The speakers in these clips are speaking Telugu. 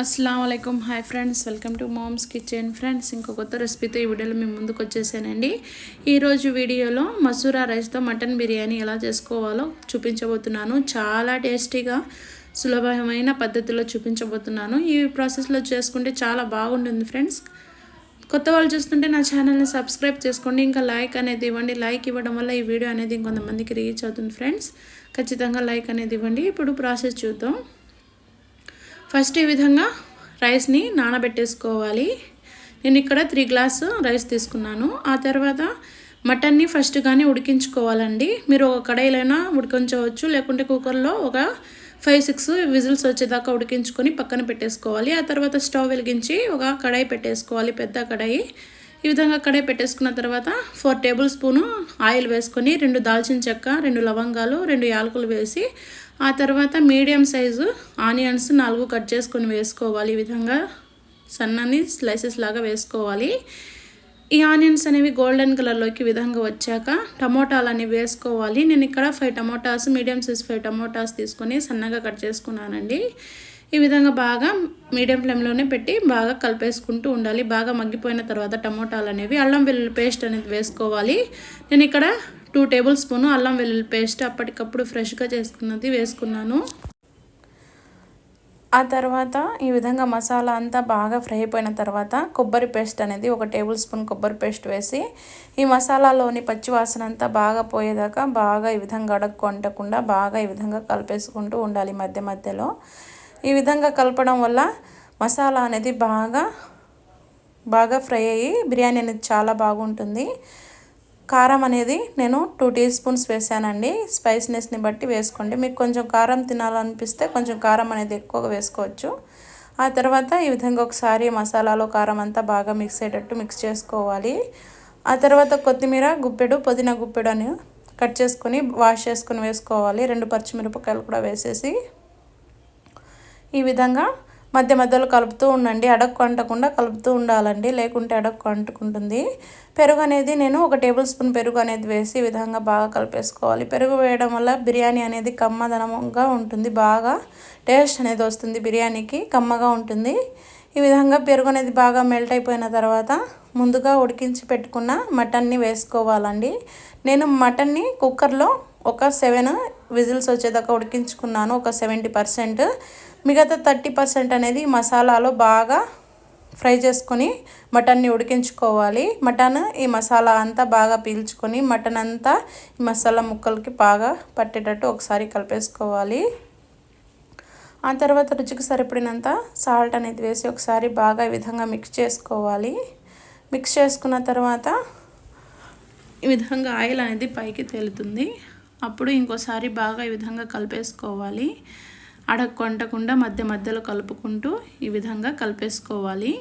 అస్సలం అయికం hi friends welcome to mom's kitchen friends ఇంకో కొత్త రెసిపీతో ఈ వీడియోలో మేము ముందుకు వచ్చేసానండి. ఈరోజు వీడియోలో మసూరా రైస్తో మటన్ బిర్యానీ ఎలా చేసుకోవాలో చూపించబోతున్నాను. చాలా టేస్టీగా సులభమైన పద్ధతిలో చూపించబోతున్నాను. ఈ ప్రాసెస్లో చేసుకుంటే చాలా బాగుంటుంది ఫ్రెండ్స్ కొత్త వాళ్ళు చూస్తుంటే నా ఛానల్ని సబ్స్క్రైబ్ చేసుకోండి. ఇంకా లైక్ అనేది ఇవ్వండి. లైక్ ఇవ్వడం వల్ల ఈ వీడియో అనేది ఇంకొంతమందికి రీచ్ అవుతుంది ఫ్రెండ్స్ ఖచ్చితంగా లైక్ అనేది ఇవ్వండి. ఇప్పుడు ప్రాసెస్ చూద్దాం. ఫస్ట్ ఈ విధంగా రైస్ని నానబెట్టేసుకోవాలి. నేను ఇక్కడ త్రీ గ్లాస్ రైస్ తీసుకున్నాను. ఆ తర్వాత మటన్ని ఫస్ట్ కానీ ఉడికించుకోవాలండి. మీరు ఒక కడాయిలైనా ఉడికించవచ్చు లేకుంటే కుక్కర్లో ఒక ఫైవ్ సిక్స్ విజిల్స్ వచ్చేదాకా ఉడికించుకొని పక్కన పెట్టేసుకోవాలి. ఆ తర్వాత స్టవ్ వెలిగించి ఒక కడాయి పెట్టేసుకోవాలి పెద్ద కడాయి. ఈ విధంగా అక్కడే పెట్టేసుకున్న తర్వాత ఫోర్ టేబుల్ స్పూను ఆయిల్ వేసుకొని రెండు దాల్చిన చెక్క రెండు లవంగాలు రెండు యాలకులు వేసి ఆ తర్వాత మీడియం సైజు ఆనియన్స్ నాలుగు కట్ చేసుకొని వేసుకోవాలి. ఈ విధంగా సన్నని స్లైసెస్ లాగా వేసుకోవాలి. ఈ ఆనియన్స్ అనేవి గోల్డెన్ కలర్లోకి విధంగా వచ్చాక టమోటాలు అనేవి వేసుకోవాలి. నేను ఇక్కడ five tomatoes medium size five tomatoes తీసుకొని సన్నగా కట్ చేసుకున్నానండి. ఈ విధంగా బాగా మీడియం ఫ్లేమ్లోనే పెట్టి బాగా కలిపేసుకుంటూ ఉండాలి. బాగా మగ్గిపోయిన తర్వాత టమోటాలు అనేవి అల్లం వెల్లుల్లి పేస్ట్ అనేది వేసుకోవాలి. నేను ఇక్కడ టూ టేబుల్ స్పూను అల్లం వెల్లుల్లి పేస్ట్ అప్పటికప్పుడు ఫ్రెష్గా చేసుకున్నది వేసుకున్నాను. ఆ తర్వాత ఈ విధంగా మసాలా అంతా బాగా ఫ్రై అయిపోయిన తర్వాత కొబ్బరి పేస్ట్ అనేది ఒక టేబుల్ స్పూన్ కొబ్బరి పేస్ట్ వేసి ఈ మసాలాలోని పచ్చివాసన అంతా బాగా పోయేదాకా బాగా ఈ విధంగా అడగకుండా బాగా ఈ విధంగా కలిపేసుకుంటూ ఉండాలి మధ్య మధ్యలో. ఈ విధంగా కలపడం వల్ల మసాలా అనేది బాగా బాగా ఫ్రై అయ్యి బిర్యానీ అనేది చాలా బాగుంటుంది. కారం అనేది నేను టూ టీ స్పూన్స్ వేసానండి. స్పైసీనెస్ని బట్టి వేసుకోండి. మీకు కొంచెం కారం తినాలనిపిస్తే కొంచెం కారం అనేది ఎక్కువగా వేసుకోవచ్చు. ఆ తర్వాత ఈ విధంగా ఒకసారి మసాలాలో కారం అంతా బాగా మిక్స్ అయ్యేటట్టు మిక్స్ చేసుకోవాలి. ఆ తర్వాత కొత్తిమీర గుప్పెడు పుదీనా గుప్పెడు అని కట్ చేసుకొని వాష్ చేసుకొని వేసుకోవాలి. రెండు పచ్చిమిరపకాయలు కూడా వేసేసి ఈ విధంగా మధ్య మధ్యలో కలుపుతూ ఉండండి. అడక్కు అంటకుండా కలుపుతూ ఉండాలండి. లేకుంటే అడక్కు అంటుకుంటుంది. పెరుగు అనేది నేను ఒక టేబుల్ స్పూన్ పెరుగు అనేది వేసి ఈ విధంగా బాగా కలిపేసుకోవాలి. పెరుగు వేయడం వల్ల బిర్యానీ అనేది కమ్మదనంగా ఉంటుంది. బాగా టేస్ట్ అనేది వస్తుంది బిర్యానీకి కమ్మగా ఉంటుంది. ఈ విధంగా పెరుగు అనేది బాగా మెల్ట్ అయిపోయిన తర్వాత ముందుగా ఉడికించి పెట్టుకున్న మటన్ని వేసుకోవాలండి. నేను మటన్ని కుక్కర్లో ఒక సెవెన్ విజిల్స్ వచ్చేదాకా ఉడికించుకున్నాను ఒక సెవెంటీ పర్సెంట్. మిగతా థర్టీ పర్సెంట్ అనేది మసాలాలో బాగా ఫ్రై చేసుకొని మటన్ని ఉడికించుకోవాలి. మటన్ ఈ మసాలా అంతా బాగా పీల్చుకొని మటన్ అంతా ఈ మసాలా ముక్కలకి బాగా పట్టేటట్టు ఒకసారి కలిపేసుకోవాలి. ఆ తర్వాత రుచికి సరిపడినంత సాల్ట్ అనేది వేసి ఒకసారి బాగా ఈ విధంగా మిక్స్ చేసుకోవాలి. మిక్స్ చేసుకున్న తర్వాత ఈ విధంగా ఆయిల్ అనేది పైకి తేలుతుంది. అప్పుడు ఇంకోసారి బాగా ఈ విధంగా కలిపేసుకోవాలి. అడగొంటకుండా మధ్య మధ్యలో కలుపుకుంటూ ఈ విధంగా కలిపేసుకోవాలి.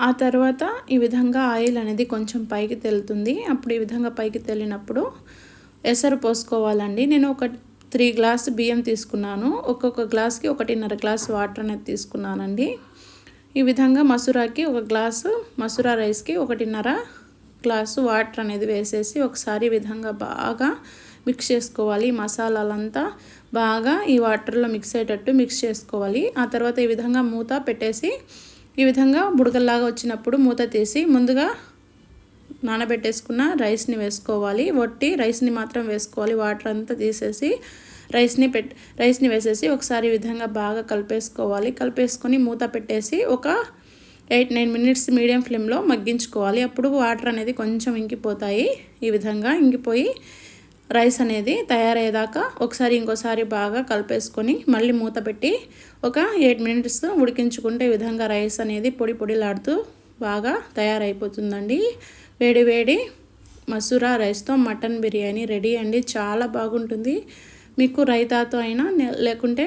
ఆ తర్వాత ఈ విధంగా ఆయిల్ అనేది కొంచెం పైకి తెలుతుంది. అప్పుడు ఈ విధంగా పైకి తెలినప్పుడు ఎసరు పోసుకోవాలండి. నేను ఒక త్రీ గ్లాస్ బియ్యం తీసుకున్నాను. ఒక్కొక్క గ్లాస్కి ఒకటిన్నర గ్లాస్ వాటర్ అనేది తీసుకున్నానండి. ఈ విధంగా మసూరాకి ఒక గ్లాసు మసూరా రైస్కి ఒకటిన్నర గ్లాసు వాటర్ అనేది వేసేసి ఒకసారి విధంగా బాగా మిక్స్ చేసుకోవాలి. మసాలాలంతా బాగా ఈ వాటర్లో మిక్స్ అయ్యేటట్టు మిక్స్ చేసుకోవాలి. ఆ తర్వాత ఈ విధంగా మూత పెట్టేసి ఈ విధంగా బుడగల్లాగా వచ్చినప్పుడు మూత తీసి ముందుగా నానబెట్టేసుకున్న రైస్ని వేసుకోవాలి. వట్టి రైస్ని మాత్రం వేసుకోవాలి. వాటర్ అంతా తీసేసి రైస్ని పెట్ రైస్ని వేసేసి ఒకసారి విధంగా బాగా కలిపేసుకోవాలి. కలిపేసుకొని మూత పెట్టేసి ఒక ఎయిట్ నైన్ మినిట్స్ మీడియం ఫ్లేమ్లో మగ్గించుకోవాలి. అప్పుడు వాటర్ అనేది కొంచెం ఇంకిపోతాయి. ఈ విధంగా ఇంకిపోయి రైస్ అనేది తయారయ్యేదాకా ఒకసారి ఇంకోసారి బాగా కలిపేసుకొని మళ్ళీ మూత పెట్టి ఒక ఎయిట్ మినిట్స్ ఉడికించుకుంటే ఈ విధంగా రైస్ అనేది పొడి పొడిలాడుతూ బాగా తయారైపోతుందండి. వేడి వేడి మసూరా రైస్తో మటన్ బిర్యానీ రెడీ అండి. చాలా బాగుంటుంది. మీకు రైతాతో అయినా లేకుంటే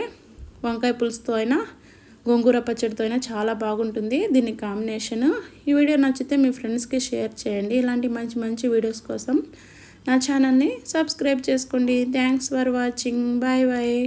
వంకాయ పులుసుతో అయినా గోంగూర పచ్చడితో అయినా చాలా బాగుంటుంది. దీని కాంబినేషన్. ఈ వీడియో నచ్చితే మీ ఫ్రెండ్స్కి షేర్ చేయండి. ఇలాంటి మంచి మంచి వీడియోస్ కోసం నా ఛానల్ని సబ్స్క్రైబ్ చేసుకోండి. Thanks for watching. Bye bye.